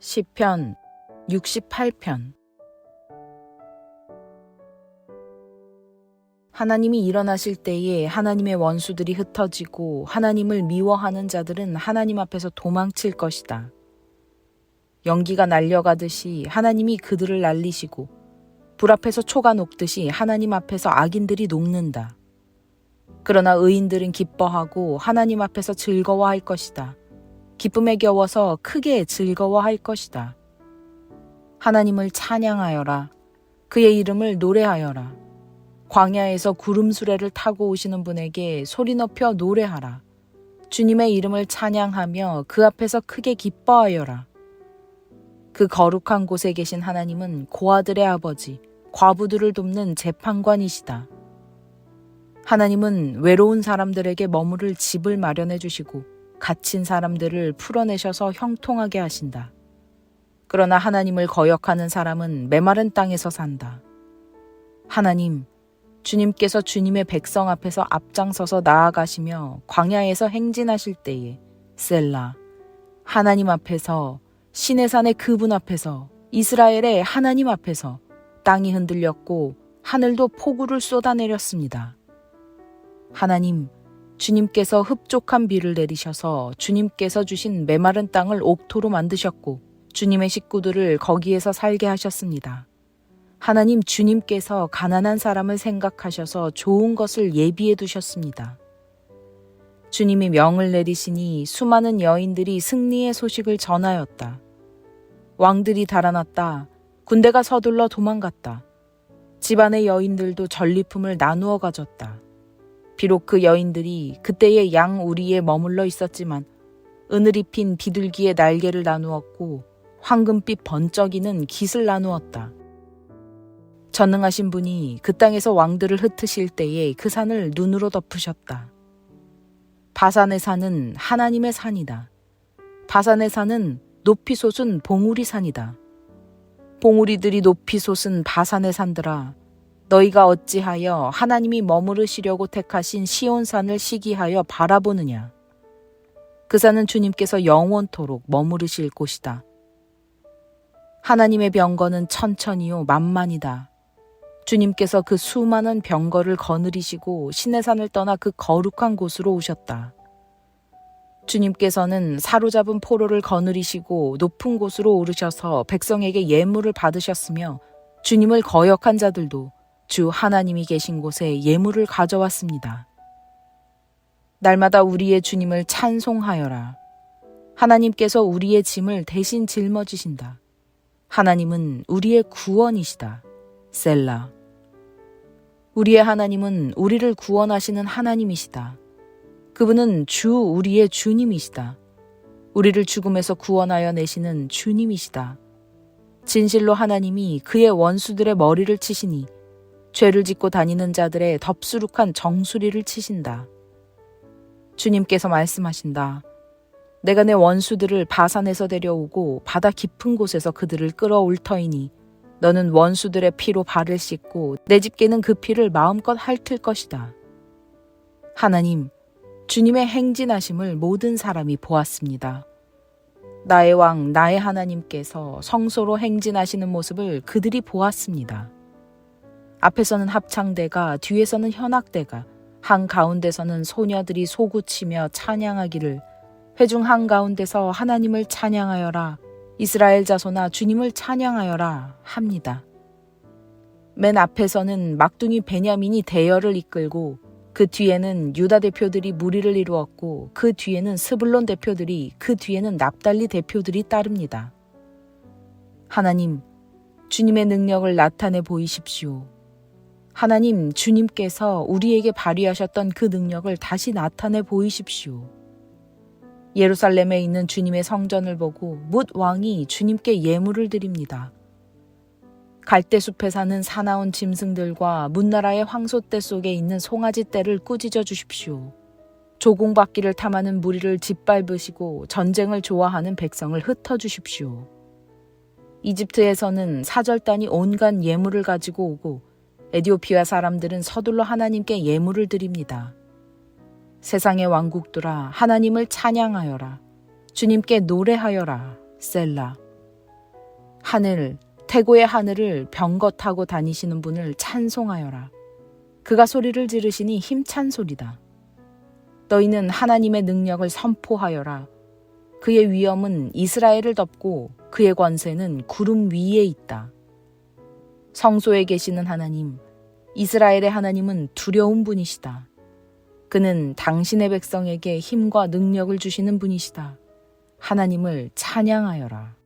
시편 68편 하나님이 일어나실 때에 하나님의 원수들이 흩어지고 하나님을 미워하는 자들은 하나님 앞에서 도망칠 것이다. 연기가 날려가듯이 하나님이 그들을 날리시고 불 앞에서 초가 녹듯이 하나님 앞에서 악인들이 녹는다. 그러나 의인들은 기뻐하고 하나님 앞에서 즐거워할 것이다. 기쁨에 겨워서 크게 즐거워할 것이다. 하나님을 찬양하여라. 그의 이름을 노래하여라. 광야에서 구름 수레를 타고 오시는 분에게 소리 높여 노래하라. 주님의 이름을 찬양하며 그 앞에서 크게 기뻐하여라. 그 거룩한 곳에 계신 하나님은 고아들의 아버지, 과부들을 돕는 재판관이시다. 하나님은 외로운 사람들에게 머무를 집을 마련해 주시고 갇힌 사람들을 풀어내셔서 형통하게 하신다. 그러나 하나님을 거역하는 사람은 메마른 땅에서 산다. 하나님, 주님께서 주님의 백성 앞에서 앞장서서 나아가시며 광야에서 행진하실 때에 셀라, 하나님 앞에서 신의 산의 그분 앞에서 이스라엘의 하나님 앞에서 땅이 흔들렸고 하늘도 폭우를 쏟아내렸습니다. 하나님, 주님께서 흡족한 비를 내리셔서 주님께서 주신 메마른 땅을 옥토로 만드셨고 주님의 식구들을 거기에서 살게 하셨습니다. 하나님 주님께서 가난한 사람을 생각하셔서 좋은 것을 예비해 두셨습니다. 주님이 명을 내리시니 수많은 여인들이 승리의 소식을 전하였다. 왕들이 달아났다. 군대가 서둘러 도망갔다. 집안의 여인들도 전리품을 나누어 가졌다. 비록 그 여인들이 그때의 양 우리에 머물러 있었지만 은을 입힌 비둘기의 날개를 나누었고 황금빛 번쩍이는 깃을 나누었다. 전능하신 분이 그 땅에서 왕들을 흩으실 때에 그 산을 눈으로 덮으셨다. 바산의 산은 하나님의 산이다. 바산의 산은 높이 솟은 봉우리 산이다. 봉우리들이 높이 솟은 바산의 산들아 너희가 어찌하여 하나님이 머무르시려고 택하신 시온산을 시기하여 바라보느냐? 그 산은 주님께서 영원토록 머무르실 곳이다. 하나님의 병거는 천천히요 만만이다. 주님께서 그 수많은 병거를 거느리시고 신의 산을 떠나 그 거룩한 곳으로 오셨다. 주님께서는 사로잡은 포로를 거느리시고 높은 곳으로 오르셔서 백성에게 예물을 받으셨으며 주님을 거역한 자들도 주 하나님이 계신 곳에 예물을 가져왔습니다. 날마다 우리의 주님을 찬송하여라. 하나님께서 우리의 짐을 대신 짊어지신다. 하나님은 우리의 구원이시다. 셀라. 우리의 하나님은 우리를 구원하시는 하나님이시다. 그분은 주 우리의 주님이시다. 우리를 죽음에서 구원하여 내시는 주님이시다. 진실로 하나님이 그의 원수들의 머리를 치시니 죄를 짓고 다니는 자들의 덥수룩한 정수리를 치신다. 주님께서 말씀하신다. 내가 내 원수들을 바산에서 데려오고 바다 깊은 곳에서 그들을 끌어올 터이니 너는 원수들의 피로 발을 씻고 내 집게는 그 피를 마음껏 핥을 것이다. 하나님, 주님의 행진하심을 모든 사람이 보았습니다. 나의 왕, 나의 하나님께서 성소로 행진하시는 모습을 그들이 보았습니다. 앞에서는 합창대가, 뒤에서는 현악대가, 한가운데서는 소녀들이 소구치며 찬양하기를 회중 한가운데서 하나님을 찬양하여라. 이스라엘 자손아 주님을 찬양하여라 합니다. 맨 앞에서는 막둥이 베냐민이 대열을 이끌고 그 뒤에는 유다 대표들이 무리를 이루었고 그 뒤에는 스불론 대표들이 그 뒤에는 납달리 대표들이 따릅니다. 하나님, 주님의 능력을 나타내 보이십시오. 하나님, 주님께서 우리에게 발휘하셨던 그 능력을 다시 나타내 보이십시오. 예루살렘에 있는 주님의 성전을 보고 뭇 왕이 주님께 예물을 드립니다. 갈대숲에 사는 사나운 짐승들과 문나라의 황소떼 속에 있는 송아지 떼를 꾸짖어 주십시오. 조공바퀴를 탐하는 무리를 짓밟으시고 전쟁을 좋아하는 백성을 흩어 주십시오. 이집트에서는 사절단이 온갖 예물을 가지고 오고 에디오피아 사람들은 서둘러 하나님께 예물을 드립니다. 세상의 왕국들아 하나님을 찬양하여라. 주님께 노래하여라. 셀라. 하늘, 태고의 하늘을 병거 타고 다니시는 분을 찬송하여라. 그가 소리를 지르시니 힘찬 소리다. 너희는 하나님의 능력을 선포하여라. 그의 위엄은 이스라엘을 덮고 그의 권세는 구름 위에 있다. 성소에 계시는 하나님, 이스라엘의 하나님은 두려운 분이시다. 그는 당신의 백성에게 힘과 능력을 주시는 분이시다. 하나님을 찬양하여라.